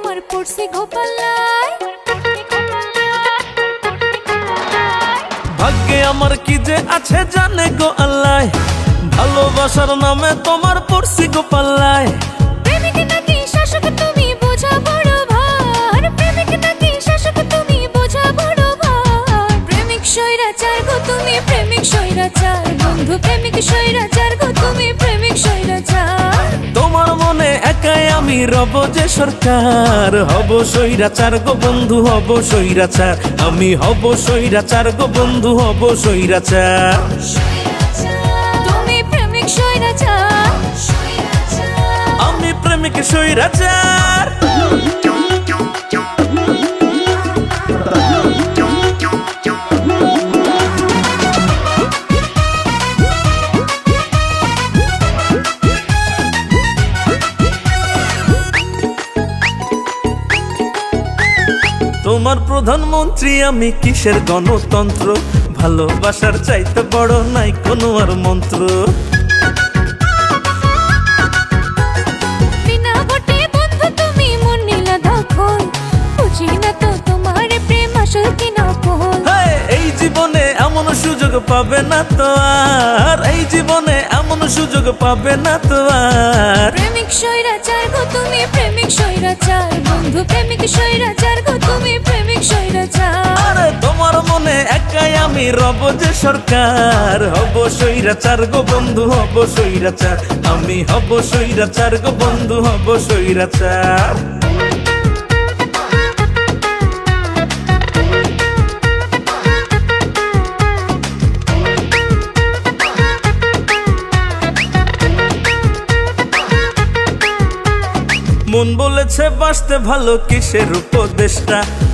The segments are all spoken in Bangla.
তোমার পড়ছে গোপালায় ভাগ্যে আমার কি যে আছে জানে গো আল্লাহ। ভালোবাসার নামে তোমার পড়ছি গো বোঝা বোঝা তুমি প্রেমিক সৈরাচার বন্ধু প্রেমিক সৈরাচার গো তুমি প্রেমিক সৈরাচার আমি রব যে সরকার হব সৈরাচার গো বন্ধু হব সৈরাচার আমি হব সৈরাচার গো বন্ধু হব সৈরাচার তুমি প্রেমিক সৈরাচার আমি প্রেমিক সৈরাচার তোমার প্রধানমন্ত্রী আমি কিসের গণতন্ত্র? ভালোবাসার চাইতে বড় নাই কোনো আর মন্ত্র। মন হেই, এই জীবনে এমন সুযোগ পাবে না তো আর। এই জীবনে এমন সুযোগ পাবে না তো আর। প্রেমিক স্বৈরাচার গো তুমি প্রেমিক স্বৈরাচার। বন্ধু প্রেমিক স্বৈরাচার গো তুমি আমি রব যে সরকার, হব সৈরাচার গো বন্ধু, হব সৈরাচার আমি হব সৈরাচার গো বন্ধু, হব সৈরাচার মন বলেছে বাঁচতে ভালো কিসের উপদেশটা?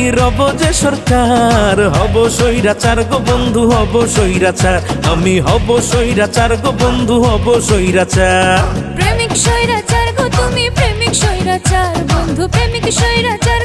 আমি রব যে সরকার, হব সৈরাচার গো বন্ধু, হব সৈরাচার আমি হব সৈরাচার গো বন্ধু, হব সৈরাচার প্রেমিক সৈরাচার গো তুমি, প্রেমিক সৈরাচার বন্ধু, প্রেমিক স্বৈরাচার